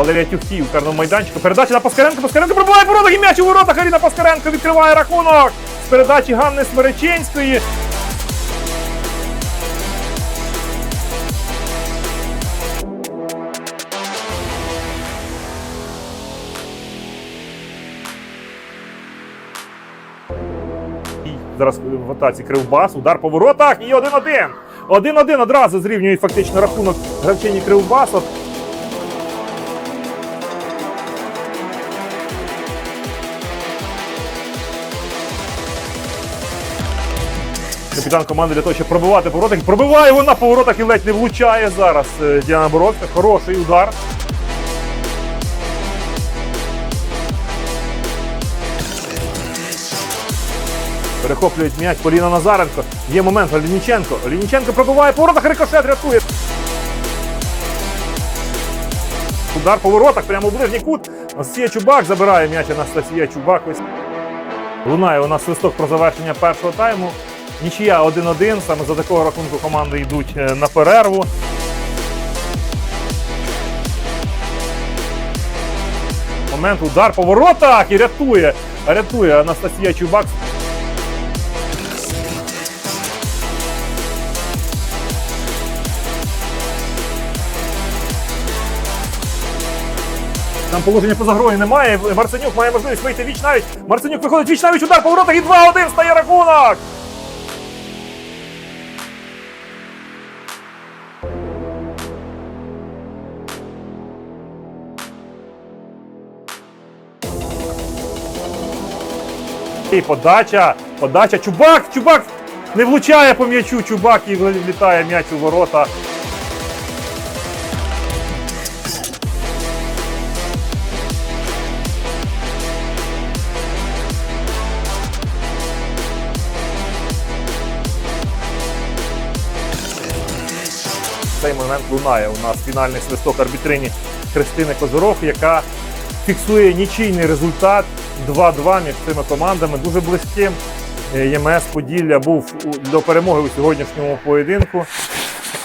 Валерія Тюхтів у карному майданчику. Передача на Паскаренко. Паскаренко пробиває воротах і м'яч у воротах. Аріна Паскаренко відкриває рахунок з передачі Ганни Смереченської. Зараз в атаці Кривбас, удар по воротах і 1-1. 1-1 одразу зрівнює фактично рахунок гравчині Кривбасу. Капітан команди для того, щоб пробивати по. Пробиває вона по воротах і ледь не влучає зараз е, Діана Боровська. Хороший удар. Перехоплюють м'яч Поліна Назаренко. Є момент Олініченко. Олініченко пробиває по воротах, рикошет рятує. Удар по воротах, прямо в ближній кут. Анастасія Чубак забирає м'яч Анастасія Чубак. Ось Лунає у нас свисток про завершення першого тайму. Нічия 1-1. Саме за такого рахунку команди йдуть е, на перерву. Момент удар по воротах і рятує. Рятує Анастасія Чубак. Там положення поза грою немає. Марценюк має можливість вийти віч навіть. Марценюк виходить віч навіть удар по воротах і 2-1 стає рахунок. І подача, подача. Чубак, Чубак не влучає по м'ячу. Чубак і влітає м'яч у ворота. Цей момент лунає у нас фінальний свисток арбітрині Христини Козорох, яка фіксує нічийний результат 2-2 між цими командами. Дуже близьким. Е, ЄМС Поділля був до перемоги у сьогоднішньому поєдинку.